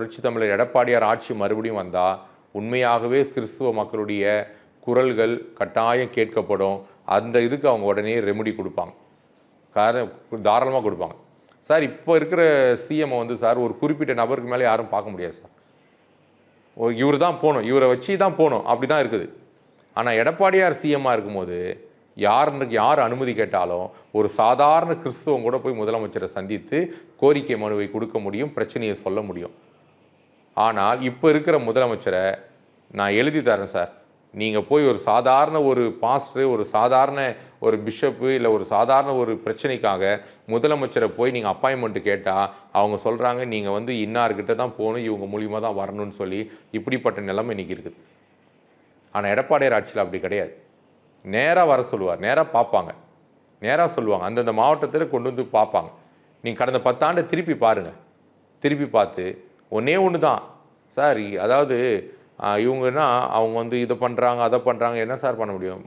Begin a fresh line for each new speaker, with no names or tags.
புரட்சி தமிழர் எடப்பாடியார் ஆட்சி மறுபடியும் வந்தால் உண்மையாகவே கிறிஸ்துவ மக்களுடைய குரல்கள் கட்டாயம் கேட்கப்படும். அந்த இதுக்கு அவங்க உடனே ரெமெடி கொடுப்பாங்க. காரணம் தாராளமாக கொடுப்பாங்க. சார் இப்போ இருக்கிற சிஎம் வந்து சார் ஒரு குறிப்பிட்ட நபருக்கு மேலே யாரும் பார்க்க முடியாது சார். இவர் தான் போகணும். இவரை வச்சு தான் போகணும். அப்படி தான் இருக்குது. ஆனால் எடப்பாடியார் சிஎம்மாக இருக்கும்போது யாருக்கு யார் அனுமதி கேட்டாலும் ஒரு சாதாரண கிறிஸ்துவம் கூட போய் முதலமைச்சரை சந்தித்து கோரிக்கை மனுவை கொடுக்க முடியும் பிரச்சனையை சொல்ல முடியும். ஆனால் இப்போ இருக்கிற முதலமைச்சரை நான் எழுதி தரேன் சார். நீங்கள் போய் ஒரு சாதாரண ஒரு பாஸ்டர் ஒரு சாதாரண ஒரு பிஷப்பு இல்லை ஒரு சாதாரண ஒரு பிரச்சனைக்காக முதலமைச்சரை போய் நீங்கள் அப்பாயின்மெண்ட்டு கேட்டால் அவங்க சொல்கிறாங்க நீங்கள் வந்து இன்னார்கிட்ட தான் போகணும் இவங்க மூலியமாக தான் வரணும்னு சொல்லி இப்படிப்பட்ட நிலைமை இன்னைக்கு இருக்குது. ஆனால் எடப்பாடியார் ஆட்சியில் அப்படி கிடையாது. நேராக வர சொல்லுவார் நேராக பார்ப்பாங்க. நேராக சொல்லுவாங்க அந்தந்த மாவட்டத்தில் கொண்டு வந்து பார்ப்பாங்க. நீங்கள் கடந்த பத்தாண்டை திருப்பி பாருங்கள் திருப்பி பார்த்து ஒன்றே ஒன்று தான் சார் அதாவது இவங்கன்னா அவங்க வந்து இதை பண்ணுறாங்க அதை பண்ணுறாங்க என்ன சார் பண்ண முடியும்?